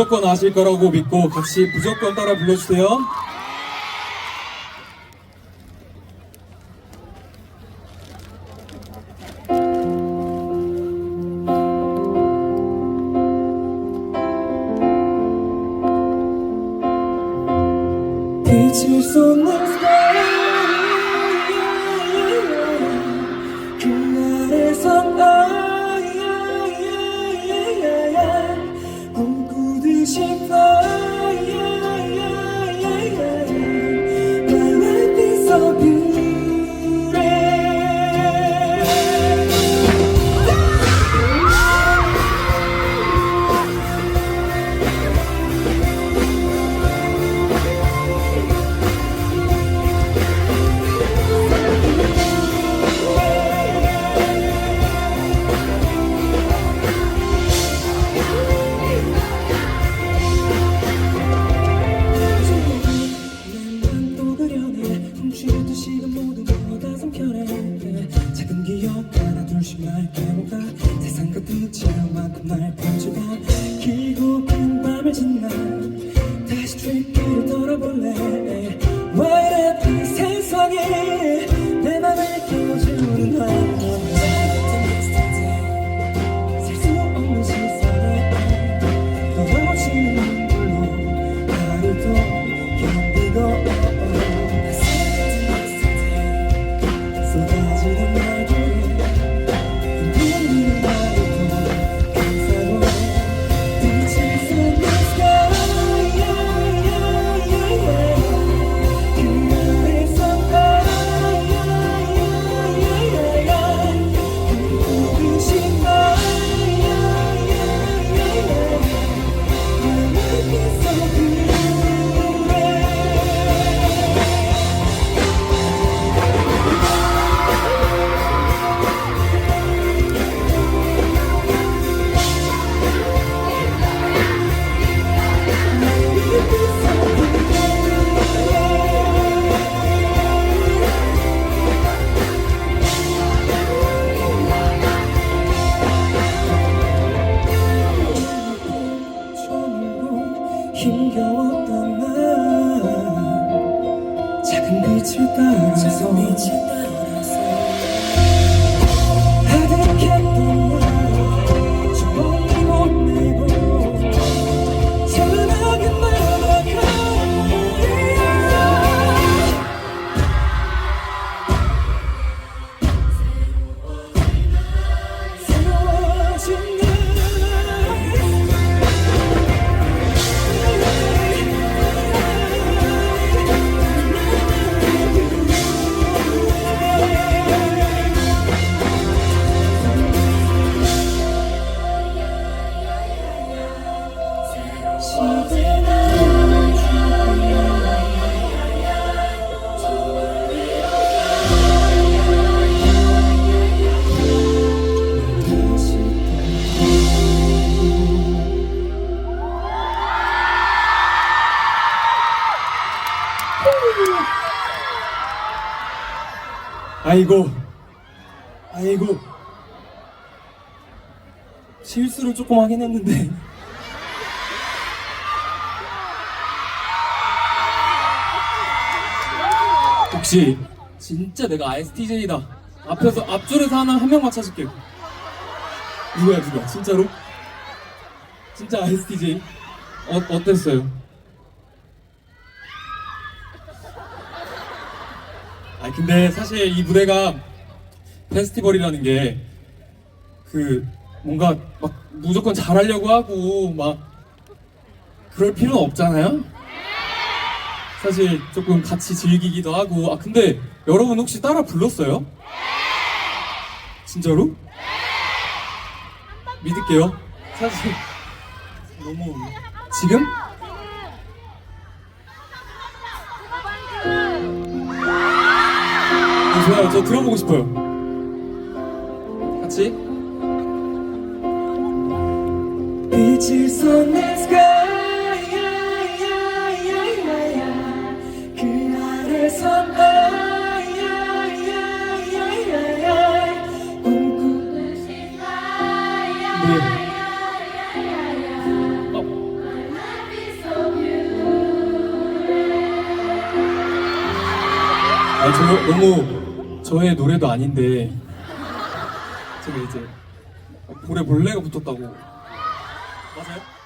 무조건 아실 거라고 믿고 같이 무조건 따라 불러주세요. 빛을 쏟는 꿈꾸 날 깨워가 세상 끝이 만큼 날 펼쳐가 길고 긴 밤을 지나 다시 트리키를 돌아볼래 빛을 아이고, 아이고. 실수를 조금 하긴 했는데. 혹시 진짜 내가 ISTJ다. 앞에서 앞줄에서 하나 한 명만 찾을게요. 누구야 누구야? 진짜로? 진짜 ISTJ? 어 어땠어요? 아 근데 사실 이 무대가 페스티벌이라는 게 그 뭔가 막 무조건 잘하려고 하고 막 그럴 필요는 없잖아요. 사실 조금 같이 즐기기도 하고 아 근데 여러분 혹시 따라 불렀어요? 진짜로? 믿을게요. 사실 너무 지금? 좋아요. 저 들어보고 싶어요. 같이. Bitches on the sky, yeah, yeah, yeah, yeah, yeah. 그날에선 I, yeah, yeah, yeah, yeah, yeah. 꿈꾸는 sky, yeah, 네. yeah, yeah, yeah, yeah. My life is so beautiful. 아, 저 너무 저의 노래도 아닌데 제가 이제 볼에 벌레가 붙었다고 맞아요?